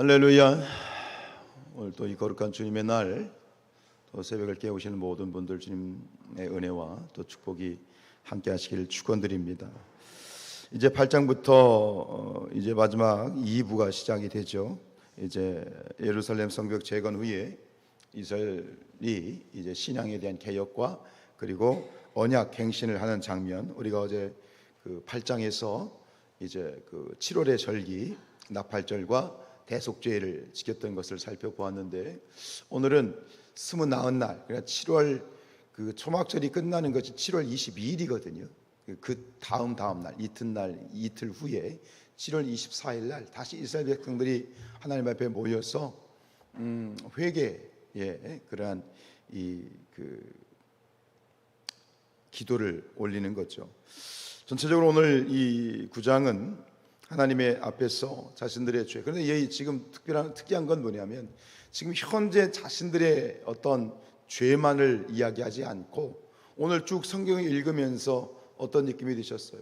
할렐루야. 오늘 또 이 거룩한 주님의 날, 또 새벽을 깨우시는 모든 분들 주님의 은혜와 또 축복이 함께 하시기를 축원드립니다. 이제 8장부터 어, 이제 마지막 2부가 시작이 되죠. 이제 예루살렘 성벽 재건 후에 이스라엘이 이제 신앙에 대한 개혁과 그리고 언약 갱신을 하는 장면 우리가 어제 그 8장에서 이제 그 7월의 절기 나팔절과 대속죄를 지켰던 것을 살펴보았는데 오늘은 스무 나흔 날 그러니까 7월 그 초막절이 끝나는 것이 7월 22일이거든요. 그 다음 다음 날 이튿날 이틀 후에 7월 24일 날 다시 이스라엘 백성들이 하나님 앞에 모여서 음, 회개의 그러한 이 그 기도를 올리는 거죠. 전체적으로 오늘 이 구장은 하나님의 앞에서 자신들의 죄. 그런데 이 지금 특별한 특이한 건 뭐냐면 지금 현재 자신들의 어떤 죄만을 이야기하지 않고 오늘 쭉 성경을 읽으면서 어떤 느낌이 드셨어요?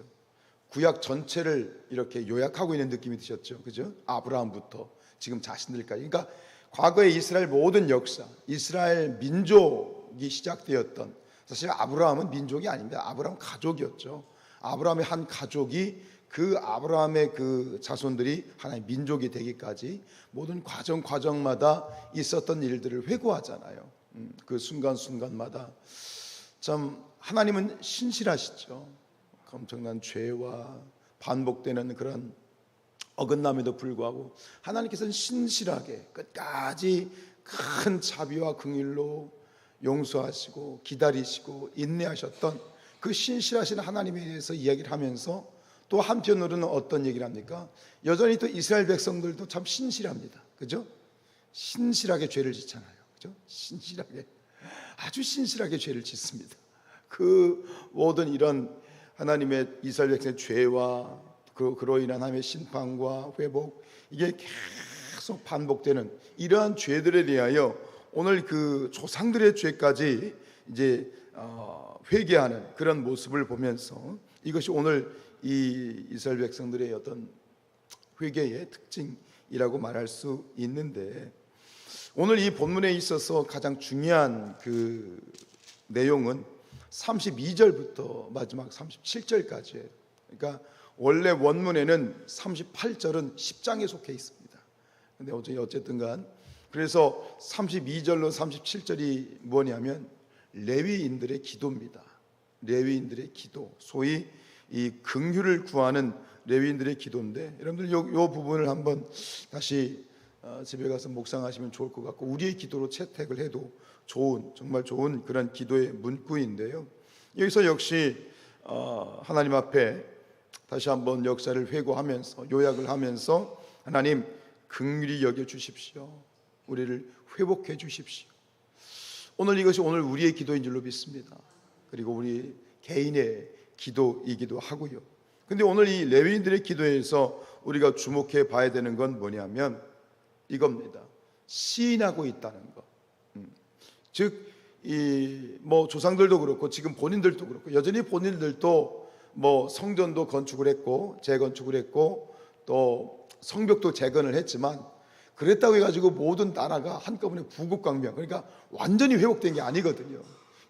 구약 전체를 이렇게 요약하고 있는 느낌이 드셨죠. 그죠? 아브라함부터 지금 자신들까지. 그러니까 과거의 이스라엘 모든 역사, 이스라엘 민족이 시작되었던 사실 아브라함은 민족이 아닙니다. 아브라함 가족이었죠. 아브라함의 한 가족이 그 아브라함의 그 자손들이 하나의 민족이 되기까지 모든 과정 과정마다 있었던 일들을 회고하잖아요. 음, 그 순간 순간마다 참 하나님은 신실하시죠. 엄청난 죄와 반복되는 그런 어긋남에도 불구하고 하나님께서는 신실하게 끝까지 큰 자비와 긍일로 용서하시고 기다리시고 인내하셨던 그 신실하신 하나님에 대해서 이야기를 하면서 또 한편으로는 어떤 얘기를 합니까? 여전히 또 이스라엘 백성들도 참 신실합니다. 그죠? 신실하게 죄를 짓잖아요. 그죠? 신실하게. 아주 신실하게 죄를 짓습니다. 그 모든 이런 하나님의 이스라엘 백성의 죄와 그, 그로 인한 하나님의 심판과 회복 이게 계속 반복되는 이러한 죄들에 대하여 오늘 그 조상들의 죄까지 이제 어, 회개하는 그런 모습을 보면서 이것이 오늘 이 이스라엘 백성들의 어떤 회개의 특징이라고 말할 수 있는데 오늘 이 본문에 있어서 가장 중요한 그 내용은 32절부터 마지막 37절까지예요. 그러니까 원래 원문에는 38절은 10장에 속해 있습니다. 근데 어쨌든 간 그래서 32절로 37절이 뭐냐면 레위인들의 기도입니다. 레위인들의 기도. 소위 이 긍휼을 구하는 레위인들의 기도인데 여러분들 요, 요 부분을 한번 다시 어, 집에 가서 묵상하시면 좋을 것 같고 우리의 기도로 채택을 해도 좋은 정말 좋은 그런 기도의 문구인데요. 여기서 역시 어, 하나님 앞에 다시 한번 역사를 회고하면서 요약을 하면서 하나님 긍휼히 여겨 주십시오. 우리를 회복해 주십시오. 오늘 이것이 오늘 우리의 기도인 줄로 믿습니다. 그리고 우리 개인의 기도이기도 하고요. 근데 오늘 이 레위인들의 기도에서 우리가 주목해 봐야 되는 건 뭐냐면 이겁니다. 시인하고 있다는 것. 음. 즉, 이 뭐 조상들도 그렇고 지금 본인들도 그렇고 여전히 본인들도 뭐 성전도 건축을 했고 재건축을 했고 또 성벽도 재건을 했지만 그랬다고 해가지고 모든 나라가 한꺼번에 구국강명 그러니까 완전히 회복된 게 아니거든요.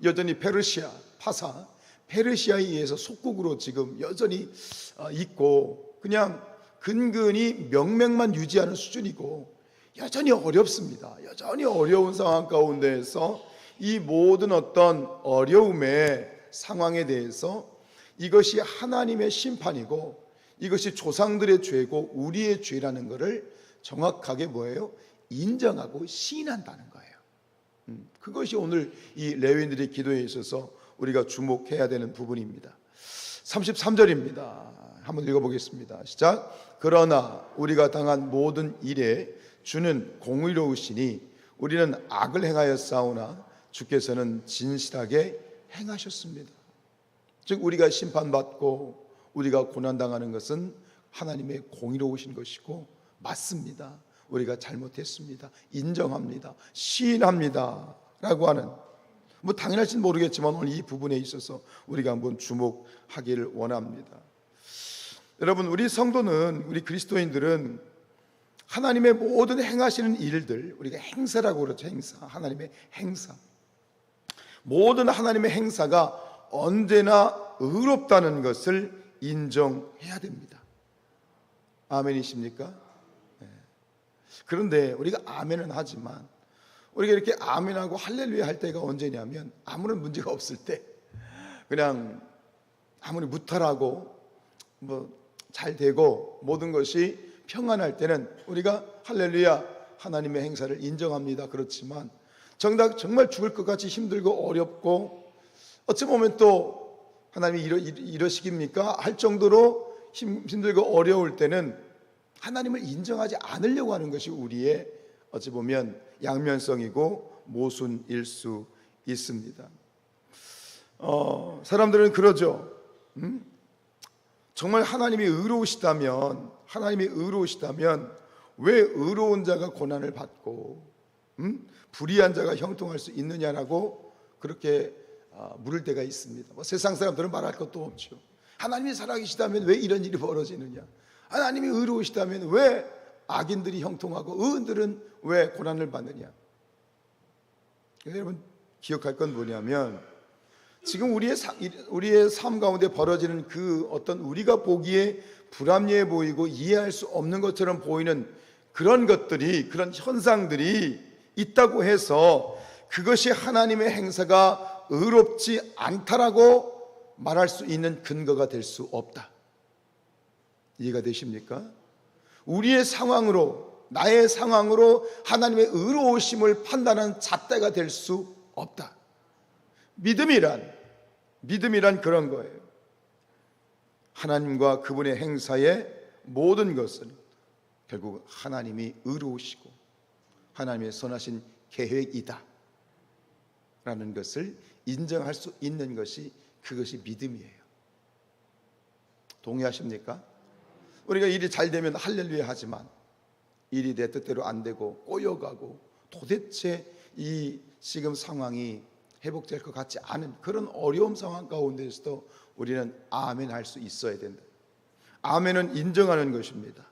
여전히 페르시아, 파사, 페르시아에 의해서 속국으로 지금 여전히 어, 있고 그냥 근근히 명맥만 유지하는 수준이고 여전히 어렵습니다. 여전히 어려운 상황 가운데에서 이 모든 어떤 어려움의 상황에 대해서 이것이 하나님의 심판이고 이것이 조상들의 죄고 우리의 죄라는 것을 정확하게 뭐예요? 인정하고 시인한다는 거예요. 음, 그것이 오늘 이 레위인들의 기도에 있어서 우리가 주목해야 되는 부분입니다. 33절입니다. 한번 읽어보겠습니다. 시작. 그러나 우리가 당한 모든 일에 주는 공의로우시니 우리는 악을 행하여 싸우나 주께서는 진실하게 행하셨습니다. 즉 우리가 심판받고 우리가 고난당하는 것은 하나님의 공의로우신 것이고 맞습니다. 우리가 잘못했습니다. 인정합니다. 시인합니다. 라고 하는 뭐 당연할지는 모르겠지만 오늘 이 부분에 있어서 우리가 한번 주목하기를 원합니다. 여러분 우리 성도는 우리 그리스도인들은 하나님의 모든 행하시는 일들 우리가 행사라고 그러죠 행사 하나님의 행사 모든 하나님의 행사가 언제나 의롭다는 것을 인정해야 됩니다. 아멘이십니까? 네. 그런데 우리가 아멘은 하지만 우리가 이렇게 아멘하고 할렐루야 할 때가 언제냐면 아무런 문제가 없을 때 그냥 아무리 무탈하고 뭐 잘 되고 모든 것이 평안할 때는 우리가 할렐루야 하나님의 행사를 인정합니다. 그렇지만 정작 정말 죽을 것 같이 힘들고 어렵고 어찌 보면 또 하나님이 이러, 이러시깁니까? 할 정도로 힘, 힘들고 어려울 때는 하나님을 인정하지 않으려고 하는 것이 우리의 어찌 보면 양면성이고 모순일 수 있습니다. 어, 사람들은 그러죠. 음? 정말 하나님이 의로우시다면 하나님이 의로우시다면 왜 의로운 자가 고난을 받고 음? 불의한 자가 형통할 수 있느냐라고 그렇게 아, 물을 때가 있습니다. 뭐 세상 사람들은 말할 것도 없죠. 하나님이 살아계시다면 왜 이런 일이 벌어지느냐? 하나님이 의로우시다면 왜 악인들이 형통하고 의인들은 왜 고난을 받느냐? 여러분 기억할 건 뭐냐면 지금 우리의 사, 우리의 삶 가운데 벌어지는 그 어떤 우리가 보기에 불합리해 보이고 이해할 수 없는 것처럼 보이는 그런 것들이 그런 현상들이 있다고 해서 그것이 하나님의 행사가 의롭지 않다라고 말할 수 있는 근거가 될 수 없다. 이해가 되십니까? 우리의 상황으로 나의 상황으로 하나님의 의로우심을 판단하는 잣대가 될 수 없다. 믿음이란 믿음이란 그런 거예요. 하나님과 그분의 행사의 모든 것은 결국 하나님이 의로우시고 하나님의 선하신 계획이다. 라는 것을 인정할 수 있는 것이 그것이 믿음이에요. 동의하십니까? 우리가 일이 잘 되면 할렐루야 하지만 일이 내 뜻대로 안 되고 꼬여가고 도대체 이 지금 상황이 회복될 것 같지 않은 그런 어려움 상황 가운데서도 우리는 아멘 할 수 있어야 된다. 아멘은 인정하는 것입니다.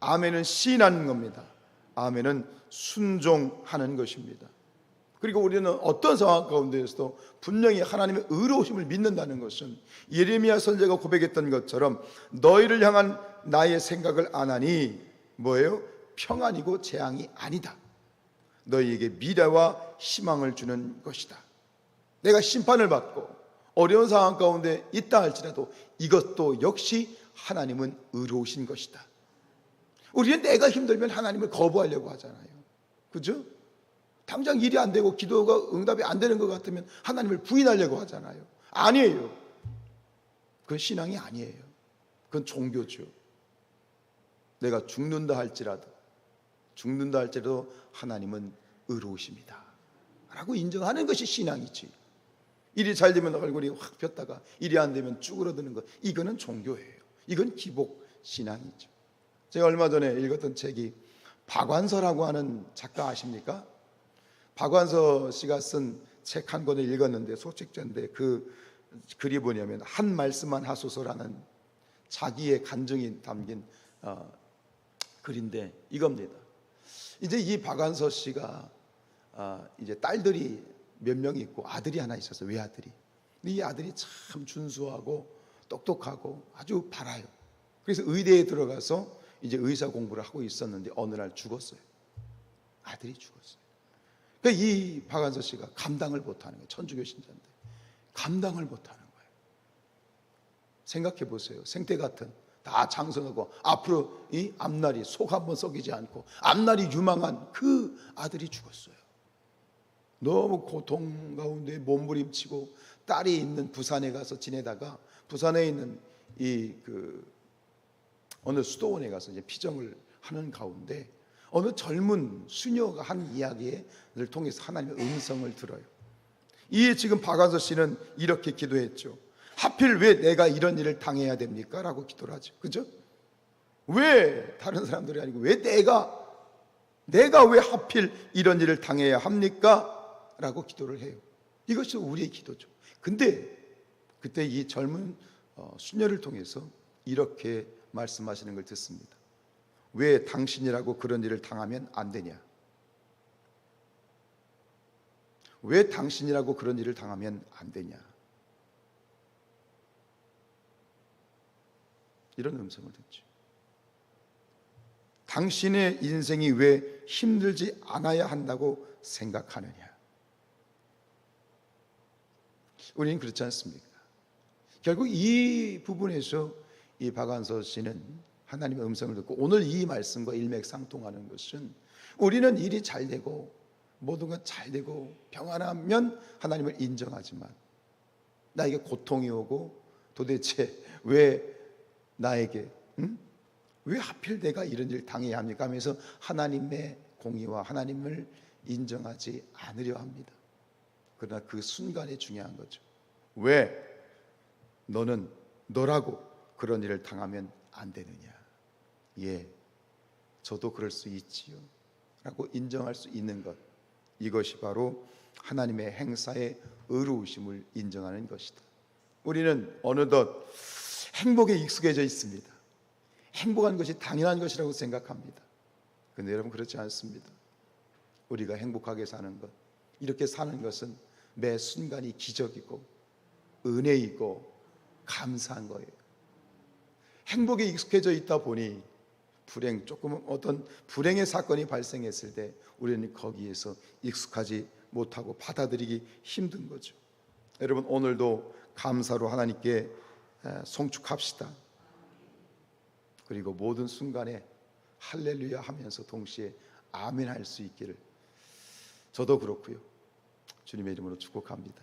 아멘은 시인하는 겁니다. 아멘은 순종하는 것입니다. 그리고 우리는 어떤 상황 가운데서도 분명히 하나님의 의로우심을 믿는다는 것은 예레미야 선제가 고백했던 것처럼 너희를 향한 나의 생각을 안 하니 뭐예요? 평안이고 재앙이 아니다. 너희에게 미래와 희망을 주는 것이다. 내가 심판을 받고 어려운 상황 가운데 있다 할지라도 이것도 역시 하나님은 의로우신 것이다. 우리는 내가 힘들면 하나님을 거부하려고 하잖아요. 그죠? 당장 일이 안 되고 기도가 응답이 안 되는 것 같으면 하나님을 부인하려고 하잖아요. 아니에요. 그건 신앙이 아니에요. 그건 종교죠. 내가 죽는다 할지라도 죽는다 할지라도 하나님은 의로우십니다. 라고 인정하는 것이 신앙이지. 일이 잘 되면 얼굴이 확 폈다가 일이 안 되면 쭈그러드는 것. 이거는 종교예요. 이건 기복 신앙이죠. 제가 얼마 전에 읽었던 책이 박완서라고 하는 작가 아십니까? 박완서 씨가 쓴 책 한 권을 읽었는데 소책자인데 그 글이 뭐냐면 한 말씀만 하소서라는 자기의 간증이 담긴 어, 글인데 이겁니다. 이제 이 박완서 씨가 어, 이제 딸들이 몇 명 있고 아들이 하나 있어서 외아들이. 이 아들이 참 준수하고 똑똑하고 아주 바라요. 그래서 의대에 들어가서 이제 의사 공부를 하고 있었는데 어느 날 죽었어요. 아들이 죽었어요. 그러니까 이 박한서 씨가 감당을 못하는 거예요. 천주교 신자인데 감당을 못하는 거예요. 생각해 보세요. 생태 같은 다 장성하고 앞으로 이 앞날이 속 한번 썩이지 않고 앞날이 유망한 그 아들이 죽었어요. 너무 고통 가운데 몸부림치고 딸이 있는 부산에 가서 지내다가 부산에 있는 이 그 어느 수도원에 가서 이제 피정을 하는 가운데 어느 젊은 수녀가 한 이야기를 통해서 하나님의 음성을 들어요. 이에 지금 박완서 씨는 이렇게 기도했죠. 하필 왜 내가 이런 일을 당해야 됩니까? 라고 기도를 하죠. 그죠? 왜 다른 사람들이 아니고 왜 내가 내가 왜 하필 이런 일을 당해야 합니까? 라고 기도를 해요. 이것이 우리의 기도죠. 근데 그때 이 젊은 어, 수녀를 통해서 이렇게 말씀하시는 걸 듣습니다. 왜 당신이라고 그런 일을 당하면 안 되냐? 왜 당신이라고 그런 일을 당하면 안 되냐? 이런 음성을 듣죠. 당신의 인생이 왜 힘들지 않아야 한다고 생각하느냐? 우리는 그렇지 않습니까? 결국 이 부분에서 이 박한서 씨는 하나님의 음성을 듣고 오늘 이 말씀과 일맥상통하는 것은 우리는 일이 잘 되고 모든 것잘 되고 평안하면 하나님을 인정하지만 나에게 고통이 오고 도대체 왜 나에게 응? 왜 하필 내가 이런 일 당해야 합니까 하면서 하나님의 공의와 하나님을 인정하지 않으려 합니다. 그러나 그 순간이 중요한 거죠. 왜 너는 너라고 그런 일을 당하면 안 되느냐? 예, 저도 그럴 수 있지요. 라고 인정할 수 있는 것. 이것이 바로 하나님의 행사의 의로우심을 인정하는 것이다. 우리는 어느덧 행복에 익숙해져 있습니다. 행복한 것이 당연한 것이라고 생각합니다. 근데 여러분 그렇지 않습니다. 우리가 행복하게 사는 것, 이렇게 사는 것은 매 순간이 기적이고 은혜이고 감사한 거예요. 행복에 익숙해져 있다 보니 불행 조금 어떤 불행의 사건이 발생했을 때 우리는 거기에서 익숙하지 못하고 받아들이기 힘든 거죠. 여러분 오늘도 감사로 하나님께 에, 송축합시다. 그리고 모든 순간에 할렐루야 하면서 동시에 아멘 할 수 있기를 저도 그렇고요. 주님의 이름으로 축복합니다.